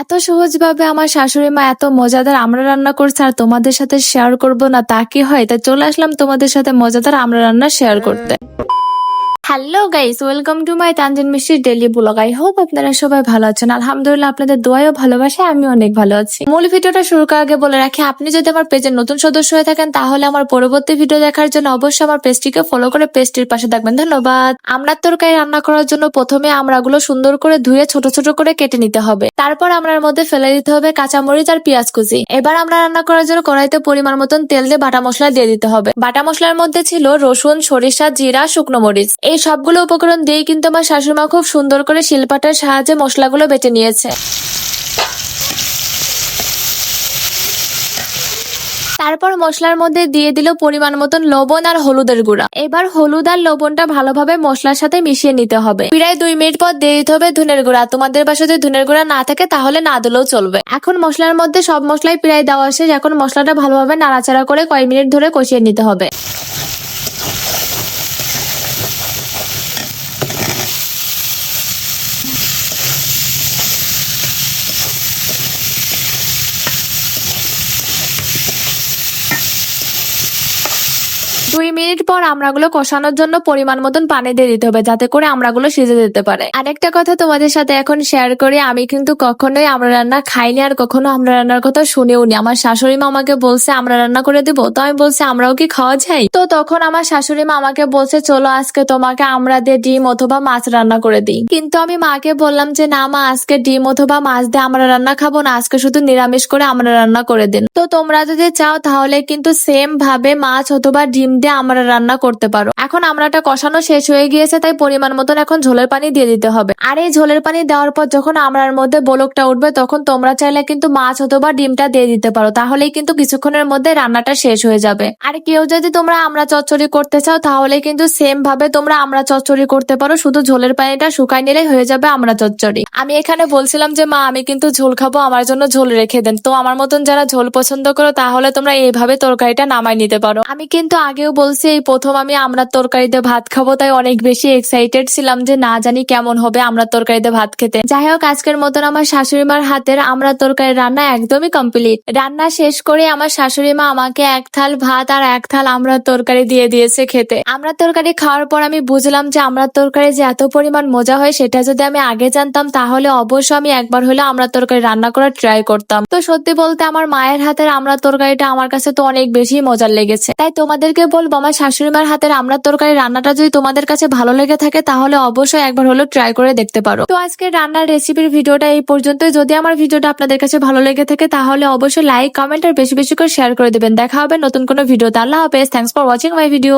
এত সহজভাবে আমার শাশুড়ি মা এত মজাদার, আমরা রান্না করছে আর তোমাদের সাথে শেয়ার করব না, তা কি হয়? তাই চলে আসলাম তোমাদের সাথে মজাদার, আমরা রান্না শেয়ার করতে। Hello guys welcome to my Tanjin মিষ্টির ডেলি ব্লগ আই হোপ আপনারা সবাই ভালো আছেন। আলহামদুলিল্লাহ, আপনাদের দোয়াও ভালোবাসে আমি অনেক ভালো আছি। মূল ভিডিওটা শুরু করার আগে বলে রাখি, আপনি যদি আমার পেজের নতুন সদস্য হয়ে থাকেন, তাহলে আমার পরবর্তী ভিডিও দেখার জন্য অবশ্যই আমার পেজটিকে ফলো করে পেজটির পাশে থাকবেন। ধন্যবাদ। আমরার তরকারি রান্না করার জন্য প্রথমে আমরাগুলো সুন্দর করে ধুয়ে ছোট ছোট করে কেটে নিতে হবে। তারপর আমরার মধ্যে ফেলে দিতে হবে কাঁচামরিচ আর পেঁয়াজ কুচি। এবার আমরা রান্না করার জন্য কড়াইতে পরিমাণ মতন তেল দিয়ে বাটা মশলা দিয়ে দিতে হবে। বাটা মশলার মধ্যে ছিল রসুন, সরিষা, জিরা, শুকনো মরিচ। এই সবগুলো উপকরণ দিয়েই কিন্তু আমার শাশুড়িমা খুব সুন্দর করে শিলপাটার সাহায্যে মশলাগুলো বেটে নিয়েছে। তারপর মশলার মধ্যে দিয়ে দিল পরিমাণ মতন লবণ আর হলুদের গুঁড়া। এবার হলুদ আর লবণটা ভালোভাবে মশলার সাথে মিশিয়ে নিতে হবে। প্রায় দুই মিনিট পর দিয়ে দিতে হবে ধনের গুঁড়া। তোমাদের বাসা যদি ধনের গুঁড়া না থাকে, তাহলে না দিলেও চলবে। এখন মশলার মধ্যে সব মশলাই প্রায় দেওয়া শেষ। এখন মশলাটা ভালোভাবে নাড়াচাড়া করে কয়েক মিনিট ধরে কষিয়ে নিতে হবে। দুই মিনিট পর আমড়াগুলো কষানোর জন্য পরিমাণ মতন পানি দিয়ে দিতে হবে, যাতে করে আমড়াগুলো সিজে যেতে পারে। আরেকটা কথা তোমাদের সাথে এখন শেয়ার করি, আমি কিন্তু কখনোই আমরা রান্না খাইনি আর কখনো আমরা রান্নার কথা শুনেও নি আমার শাশুড়ি মা আমাকে বলছে, আমরা রান্না করে দিব? তো আমি বলছি, আমরাও কি খাওয়া যায়? তো তখন আমার শাশুড়ি মা আমাকে বলছে, চলো আজকে তোমাকে আমরা দিয়ে ডিম অথবা মাছ রান্না করে দিই। কিন্তু আমি মাকে বললাম যে, না মা, আজকে ডিম অথবা মাছ দিয়ে আমরা রান্না খাব না, আজকে শুধু নিরামিষ করে আমরা রান্না করে দিন। তো তোমরা যদি চাও তাহলে কিন্তু সেম ভাবে মাছ অথবা ডিম দিয়ে আমরা রান্না করতে পারো। এখন আমরাটা কষানো শেষ হয়ে গিয়েছে, তাই পরিমাণ মতন এখন ঝোলের পানি দিয়ে দিতে হবে। আর এই ঝোলের পানি দেওয়ার পর যখন আমরার মধ্যে বলকটা উঠবে, তখন তোমরা চাইলে কিন্তু মাছ অথবা ডিমটা দিয়ে দিতে পারো, তাহলেই কিন্তু কিছুক্ষণের মধ্যে রান্নাটা শেষ হয়ে যাবে। আর কেউ যদি তোমরা আমরা চচ্চড়ি করতে চাও তাহলে কিন্তু সেম ভাবে তোমরা আমরা চচ্চড়ি করতে পারো, শুধু ঝোলের পানিটা শুকাই নিলেই হয়ে যাবে আমরা চচ্চড়ি। আমি এখানে বলছিলাম যে, মা, আমি কিন্তু ঝোল খাব, আমার জন্য ঝোল রেখে দেন। তো আমার মতন যারা ঝোল পছন্দ করো, তাহলে তোমরা এইভাবে তরকারিটা নামাই নিতে পারো। আমি কিন্তু আগেও বলছি, এই প্রথম আমি আমরা তরকারিতে ভাত খাব, তাই অনেক বেশি এক্সাইটেড ছিলাম যে না জানি কেমন হবে আমরা তরকারিতে ভাত খেতে। যাই হোক, আজকের মতন আমার শাশুড়ি মার হাতের আমরা তরকারি রান্না একদমই কমপ্লিট রান্না শেষ করে আমার শাশুড়ি মা আমাকে এক থাল ভাত আর এক থাল আমরা তরকারি দিয়ে দিয়েছে খেতে। আমরা তরকারি খাওয়ার পর আমি বুঝলাম যে আমরা তরকারি যে এত পরিমাণ মজা হয় সেটা যদি আমি আগে জানতাম, তাহলে অবশ্যই আমি একবার হলে আমরা তরকারি রান্না করার ট্রাই করতাম। তো সত্যি বলতে আমার মায়ের হাতের আমরা তরকারিটা আমার কাছে তো অনেক বেশি মজার লেগেছে। তাই তোমাদেরকে বলব, আমার শাশুড়ি মার হাতের আমরা তরকারি রান্নাটা যদি তোমাদের কাছে ভালো লেগে থাকে, তাহলে অবশ্যই একবার হলেও ট্রাই করে দেখতে পারো। তো আজকে রান্নার রেসিপির ভিডিওটা এই পর্যন্ত যদি আমার ভিডিওটা আপনাদের কাছে ভালো লেগে থাকে, তাহলে অবশ্যই লাইক কমেন্ট আর বেশি বেশি করে শেয়ার করে দেবেন। দেখা হবে নতুন কোনো ভিডিও আল্লাহ হাফেজ। Thanks for watching my video